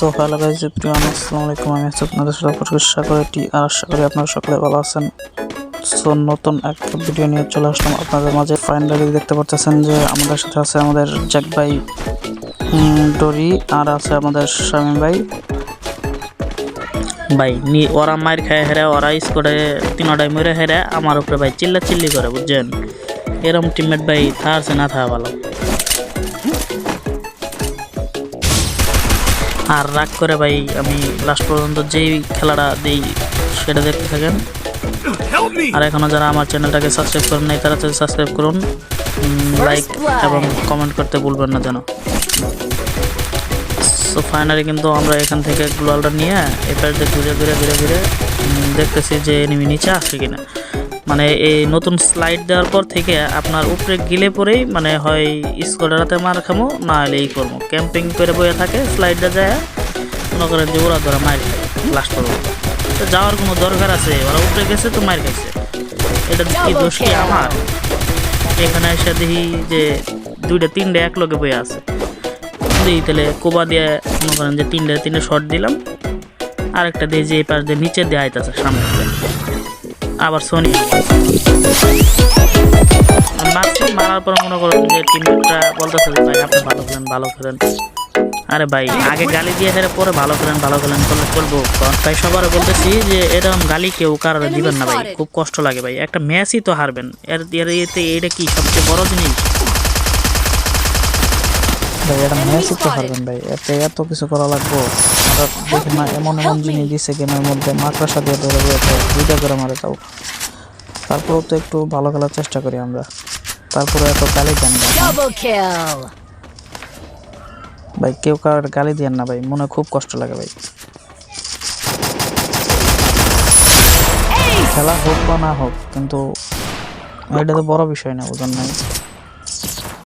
So hello guys প্রিয় আসসালামু আলাইকুম। আমি আছি আপনাদের সাথে প্রতীক্ষা করে টি, আর আশা করি আপনারা সকলে ভালো আছেন। সো নতুন একটা ভিডিও নিয়ে চলে আসলাম। আপনাদের মাঝে ফাইনালি দেখতে পাচ্ছেন যে আমাদের সাথে আছে আমাদের জ্যাক ভাই ডরি, আর আছে আমাদের শামীম ভাই। ভাই, নি, ওরা মার খায় হেরে, ওরা স্কোরে তিনটাই মরে হেরে, আমার উপরে ভাই চিল্লা চিল্লি করে, বুঝছেন? এরম টিমমেট ভাই থাকছে না, থাকা ভালো। আর রাগ করে ভাই আমি লাস্ট পর্যন্ত যেই খেলাটা দিই সেটা দেখতে থাকেন। আর এখনও যারা আমার চ্যানেলটাকে সাবস্ক্রাইব করেন নাই তারা সাবস্ক্রাইব করুন। লাইক এবং কমেন্ট করতে ভুলবেন না যেন। সো ফাইনালি কিন্তু আমরা এখান থেকে গ্লোয়ালটা নিয়ে এপারে ঘুরে ঘুরে ঘুরে ঘুরে দেখতেছি যে এনিমি নিচে আসে কিনা। মানে এই নতুন স্লাইড দেওয়ার পর থেকে আপনার উপরে গিলে পরেই মানে হয় স্কোয়াডারাতে মার খামো না হলে এই করব ক্যাম্পিং করে বয়ে থাকে স্লাইডটা যায় মনে করেন যে ওরা ধরা মার খায় লাস্ট পর্যন্ত তো যাওয়ার কোনো দরকার আছে? ওরা উপরে গেছে তো মার খাইছে। এটা কি দোষ কি আমার? এখানে এসে দেখি যে দুইটা তিনটে এক লগে বয়ে আছে। দিই তাহলে কোবা দিয়ে মনে করেন যে তিনটে তিনটে শট দিলাম। আরেকটা দিয়ে যে এই পাশ দিয়ে নিচে দিয়ে আইতেছে সামনে। আবার সোনি মারছি মারার পর মনে করো যে টিমটা বলতেছে যে, ভাই, আপনি ভালো খেলেন ভালো খেলেন। আরে ভাই, আগে গালি দিয়ে হেরে পরে ভালো খেলেন ভালো খেলেন, করলে কারণ তাই সবার বলতেছি যে, এরকম গালি কেউ কারোর দিবেন না ভাই। খুব কষ্ট লাগে ভাই। একটা ম্যাচই তো হারবেন। এর এর এতে এটা কি সবচেয়ে বড় জিনিস? ভাই এটা পারবেন ভাই। এতে এত কিছু করা লাগবো। আমরা দেখি না এমন এমন জিনিস দিছে গেমের মধ্যে। মাকড়সা দিয়ে ধরে দুইটা করে মারে তাও। তারপরেও তো একটু ভালো খেলার চেষ্টা করি আমরা। তারপরে এত গালি দেন না। ভাই কেউ কারোর গালি দেন না ভাই মনে খুব কষ্ট লাগে ভাই। খেলা হোক বা না হোক কিন্তু এটা তো বড় বিষয় না বুঝুন নাই